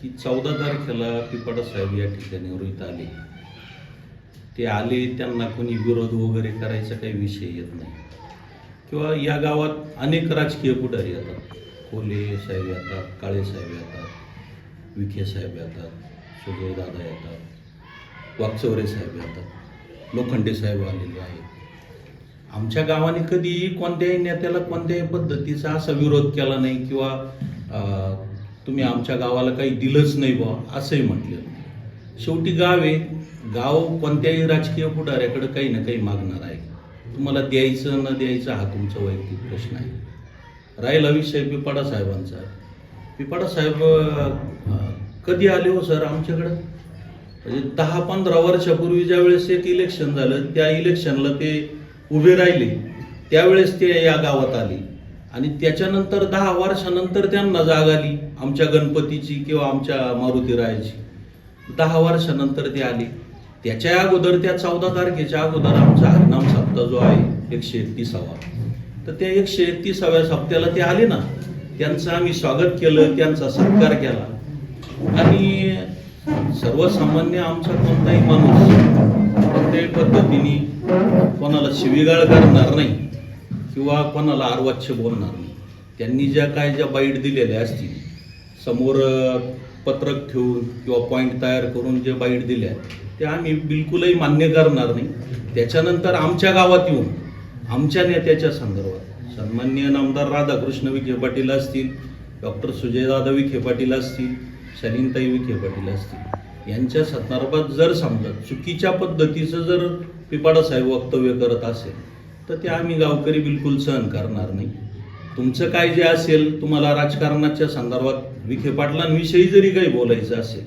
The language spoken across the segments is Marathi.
की चौदा तारखेला पिपाडा साहेब या ठिकाणी रोहित आले. ते आले त्यांना कोणी विरोध वगैरे करायचा काही विषय येत नाही. किंवा या गावात अनेक राजकीय पुढारी येतात. कोले साहेब येतात काळे साहेब येतात विखे साहेब येतात सुजयदादा येतात वाकचौरे साहेब येतात लोखंडे साहेब आलेले आहेत. आमच्या गावाने कधी कोणत्याही नेत्याला कोणत्याही पद्धतीचा असा विरोध केला नाही किंवा तुम्ही आमच्या गावाला काही दिलंच नाही बा असंही म्हटलं. शेवटी गाव आहे. गाव कोणत्याही राजकीय पुढाऱ्याकडे काही ना काही मागणार आहे. तुम्हाला द्यायचं न द्यायचं हा तुमचा वैयक्तिक प्रश्न आहे. राहिला विषय पिपाडा साहेबांचा. पिपाडा साहेब कधी आले हो सर आमच्याकडं? म्हणजे दहा पंधरा वर्षापूर्वी ज्या वेळेस एक इलेक्शन झालं त्या इलेक्शनला ते उभे राहिले. त्यावेळेस ते या गावात आले. आणि त्याच्यानंतर दहा वर्षानंतर त्यांना जाग आली आमच्या गणपतीची किंवा आमच्या मारुती रायाची. दहा वर्षानंतर ते आले. त्याच्या अगोदर त्या चौदा तारखेच्या अगोदर आमचा हरिनाम सप्ताह जो आहे एकशे एकतीसावा. तर त्या एकशे एकतीसाव्या सप्त्याला ते आले ना त्यांचं आम्ही स्वागत केलं त्यांचा सत्कार केला. आणि सर्वसामान्य आमचा कोणताही माणूस कोणत्याही पद्धतीने कोणाला शिवीगाळ करणार नाही. किंवा कोणाला आरवाच्य बोलणार नाही. त्यांनी ज्या काय ज्या बाईट दिलेल्या असतील समोर पत्रक ठेवून किंवा पॉईंट तयार करून जे बाईट दिल्या त्या आम्ही बिलकुलही मान्य करणार नाही. त्याच्यानंतर आमच्या गावात येऊन आमच्या नेत्याच्या संदर्भात सन्मान्य नामदार राधाकृष्ण विखे पाटील असतील डॉक्टर सुजयदादा विखे पाटील असतील शलीनताई विखे पाटील असतील यांच्या संदर्भात जर समजा चुकीच्या पद्धतीचं जर पिपाडासाहेब वक्तव्य करत असेल तर ते आम्ही गावकरी बिलकुल सहन करणार नाही. तुमचं काय जे असेल तुम्हाला राजकारणाच्या संदर्भात विखे पाटलांविषयी जरी काही बोलायचं असेल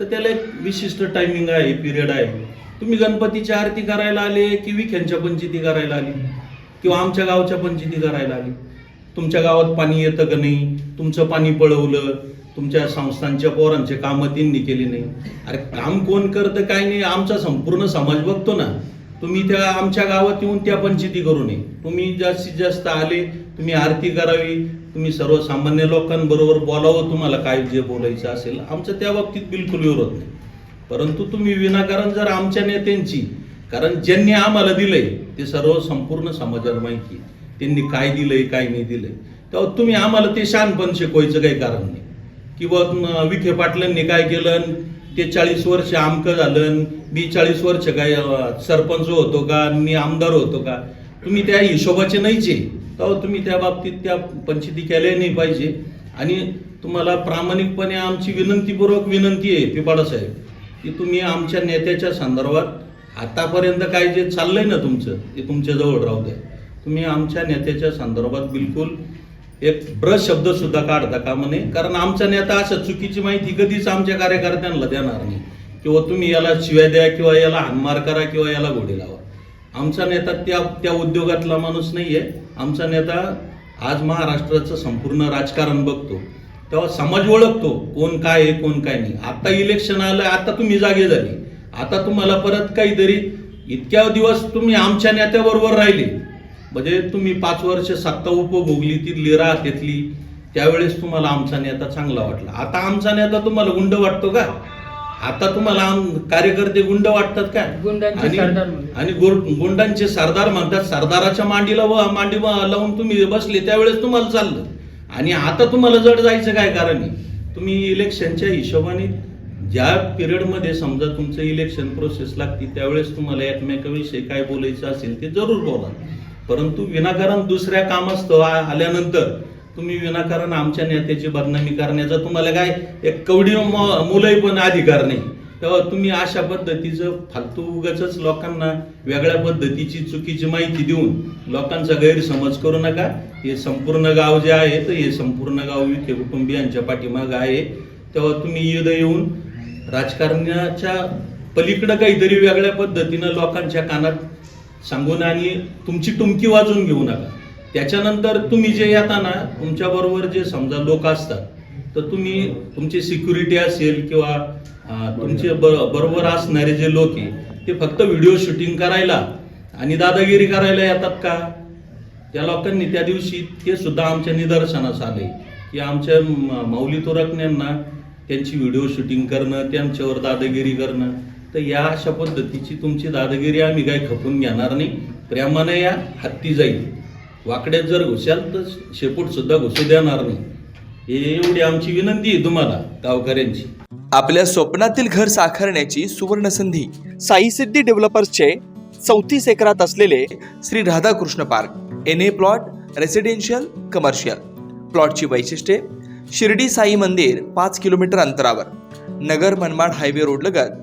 तर त्याला एक विशिष्ट टायमिंग आहे पिरियड आहे. तुम्ही गणपतीची आरती करायला आले की विख्यांच्या पंचिती करायला आली? किंवा आमच्या गावच्या पंचिती करायला आली? तुमच्या गावात पाणी येतं का नाही? तुमचं पाणी पळवलं तुमच्या संस्थांच्या पोरांचे कामं त्यांनी केली नाही. अरे काम कोण करतं काय नाही आमचा संपूर्ण समाज बघतो ना. तुम्ही त्या आमच्या गावात येऊन त्या पंचायती करू नये. तुम्ही जास्तीत जास्त आले तुम्ही आरती करावी तुम्ही सर्वसामान्य लोकांबरोबर बोलावं तुम्हाला काय जे बोलायचं असेल आमचं त्या बाबतीत बिलकुल विरोध नाही. परंतु तुम्ही विनाकारण जर आमच्या नेत्यांची कारण ज्यांनी आम्हाला दिलंय ते सर्व संपूर्ण समाजाला माहिती आहे. त्यांनी काय दिलंय काय नाही दिलंय. तेव्हा तुम्ही आम्हाला ते शानपण शिकवायचं काही कारण नाही. किंवा विखे पाटलांनी काय केलं ते चाळीस वर्ष आमकं झालं मी चाळीस वर्ष काय सरपंच होतो का मी आमदार होतो का? तुम्ही त्या हिशोबाचे नाहीचे. तर तुम्ही त्या बाबतीत त्या पंचायती केल्या नाही पाहिजे. आणि तुम्हाला प्रामाणिकपणे आमची विनंतीपूर्वक विनंती आहे पिपाडासाहेब की तुम्ही आमच्या नेत्याच्या संदर्भात आतापर्यंत काय जे चाललंय ना तुमचं ते तुमच्याजवळ राहू द्या. तुम्ही आमच्या नेत्याच्या संदर्भात बिलकुल एक ब्रश शब्द सुद्धा काढता का म्हणे कारण आमचा नेता अशा चुकीची माहिती कधीच आमच्या कार्यकर्त्यांना देणार नाही. किंवा तुम्ही याला शिव्या द्या किंवा याला हानमार करा किंवा याला घोडे लावा. आमचा नेता त्या त्या उद्योगातला माणूस नाहीये. आमचा नेता आज महाराष्ट्राचं संपूर्ण राजकारण बघतो. तेव्हा समाज ओळखतो कोण काय आहे कोण काय नाही. आता इलेक्शन आलं आता तुम्ही जागे झाली. आता तुम्हाला परत काहीतरी इतक्या दिवस तुम्ही आमच्या नेत्याबरोबर राहिले. म्हणजे तुम्ही पाच वर्ष सत्ता उपभोगली ती लिरा घेतली त्यावेळेस तुम्हाला आमचा नेता चांगला वाटला. आता आमचा नेता तुम्हाला गुंड वाटतो का? आता तुम्हाला कार्यकर्ते गुंड वाटतात का? गुंडांचे आणि- गुंडांचे सरदार म्हणतात सरदाराच्या मांडीला व मांडी लावून तुम्ही बसले त्यावेळेस तुम्हाला चाललं. आणि आता तुम्हाला जड जायचं काय कारण तुम्ही इलेक्शनच्या हिशोबाने ज्या पिरियडमध्ये समजा तुमचं इलेक्शन प्रोसेस लागते त्यावेळेस तुम्हाला एकमेकाविषयी काय बोलायचं असेल ते जरूर बोला. परंतु विनाकारण दुसऱ्या कामास्तव आल्यानंतर तुम्ही विनाकारण आमच्या नेत्याची बदनामी करण्याचा तुम्हाला काय एक कवडी मुलंही पण अधिकार नाही. तेव्हा तुम्ही अशा पद्धतीचं फालतू उगाच लोकांना वेगळ्या पद्धतीची चुकीची माहिती देऊन लोकांचा गैरसमज करू नका. हे संपूर्ण गाव जे आहे तर हे संपूर्ण गाव विखे कुटुंबियांच्या पाठीमागं आहे. तेव्हा तुम्ही युद्ध येऊन राजकारणाच्या पलीकडं काहीतरी वेगळ्या पद्धतीनं लोकांच्या कानात सांगून आणि तुमची टुमकी वाजून घेऊ नका. त्याच्यानंतर तुम्ही जे येताना तुमच्याबरोबर जे समजा लोक असतात तर तुम्ही तुमची सिक्युरिटी असेल किंवा तुमचे ब- बरोबर असणारे जे लोक आहे ते फक्त व्हिडिओ शूटिंग करायला आणि दादागिरी करायला येतात का? त्या लोकांनी त्या दिवशी ते सुद्धा आमच्या निदर्शनास आले की आमच्या माऊली तुरकण्यांना त्यांची व्हिडिओ शूटिंग करणं त्यांच्यावर दादागिरी करणं. तर या अशा पद्धतीची तुमची दादागिरी आम्ही काय खपून घेणार नाही. प्रेमाने या हत्ती जाईल. वाकड्यात जर घुसाल तर शेपूट सुद्धा घुसू देणार नाही. एवढी आमची विनंती आहे तुम्हाला गावकऱ्यांची. आपल्या स्वप्नातील घर साकारण्याची सुवर्ण संधी साई सिद्धी डेव्हलपर्सचे चौतीस एकरात असलेले Shri Radhakrishna park N A plot residential commercial प्लॉटची वैशिष्ट्ये शिर्डी साई मंदिर पाच किलोमीटर अंतरावर नगर मनमाड हायवे रोड लगत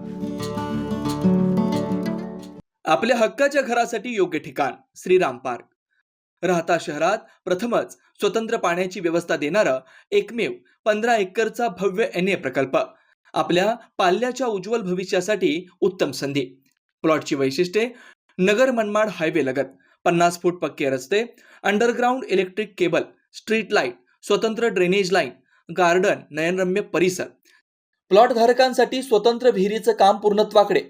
आपल्या हक्काच्या घरासाठी योग्य ठिकाण श्रीराम पार्क. राहता शहरात प्रथमच स्वतंत्र पाण्याची व्यवस्था देणारं एकमेव पंधरा एकरचा भव्य एन ए प्रकल्प. आपल्या पाल्याच्या उज्ज्वल भविष्यासाठी उत्तम संधी. प्लॉटची वैशिष्ट्ये नगर मनमाड हायवे लगत पन्नास फूट पक्के रस्ते underground electric cable street light स्वतंत्र ड्रेनेज लाईन गार्डन नयनरम्य परिसर. प्लॉट धारकांसाठी स्वतंत्र विहिरीचं काम पूर्णत्वाकडे.